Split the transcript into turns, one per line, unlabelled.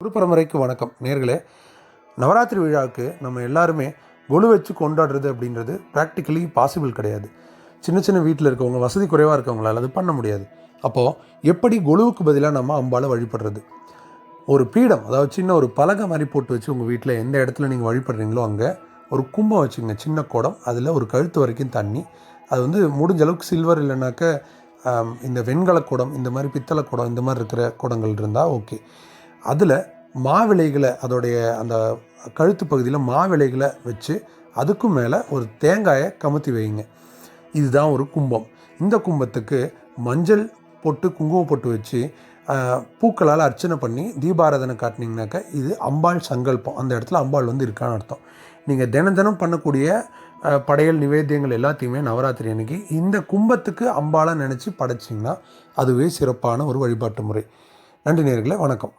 குருபரம்பரைக்கு வணக்கம். நேர்களே நவராத்திரி விழாவுக்கு நம்ம எல்லாருமே கொலு வச்சு கொண்டாடுறது அப்படின்றது ப்ராக்டிக்கலி பாசிபிள் கிடையாது. சின்ன சின்ன வீட்டில் இருக்கவங்க வசதி குறைவாக இருக்கவங்களால் அது பண்ண முடியாது. அப்போது எப்படி கொலுவுக்கு பதிலாக நம்ம அம்பால் வழிபடுறது? ஒரு பீடம் அதாவது சின்ன ஒரு பலகை மாதிரி போட்டு வச்சு உங்கள் வீட்டில் எந்த இடத்துல நீங்கள் வழிபடுறீங்களோ அங்கே ஒரு கும்பம் வச்சுங்க சின்ன குடம். அதில் ஒரு கழுத்து வரைக்கும் தண்ணி. அது வந்து முடிஞ்ச அளவுக்கு சில்வர் இல்லைனாக்க இந்த வெண்கல குடம் இந்த மாதிரி பித்தளை குடம் இந்த மாதிரி இருக்கிற குடங்கள் இருந்தால் ஓகே அதில் மாவிளைகளை அதோடைய அந்த கழுத்து பகுதியில் மாவிளைகளை வச்சு அதுக்கும் மேலே ஒரு தேங்காயை கமுத்தி வைங்க. இதுதான் ஒரு கும்பம். இந்த கும்பத்துக்கு மஞ்சள் பொட்டு குங்குமம் பொட்டு வச்சு பூக்களால் அர்ச்சனை பண்ணி தீபாராதனை காட்டினீங்கனாக்கா இது அம்பாள் சங்கல்பம். அந்த இடத்துல அம்பாள் வந்து இருக்கான்னு அர்த்தம். நீங்கள் தினம் தினம் பண்ணக்கூடிய படையல் நிவேத்தியங்கள் எல்லாத்தையுமே நவராத்திரி அன்னைக்கு இந்த கும்பத்துக்கு அம்பாளாக நினச்சி படைச்சிங்கன்னா அதுவே சிறப்பான ஒரு வழிபாட்டு முறை. நன்றி நேர்களை வணக்கம்.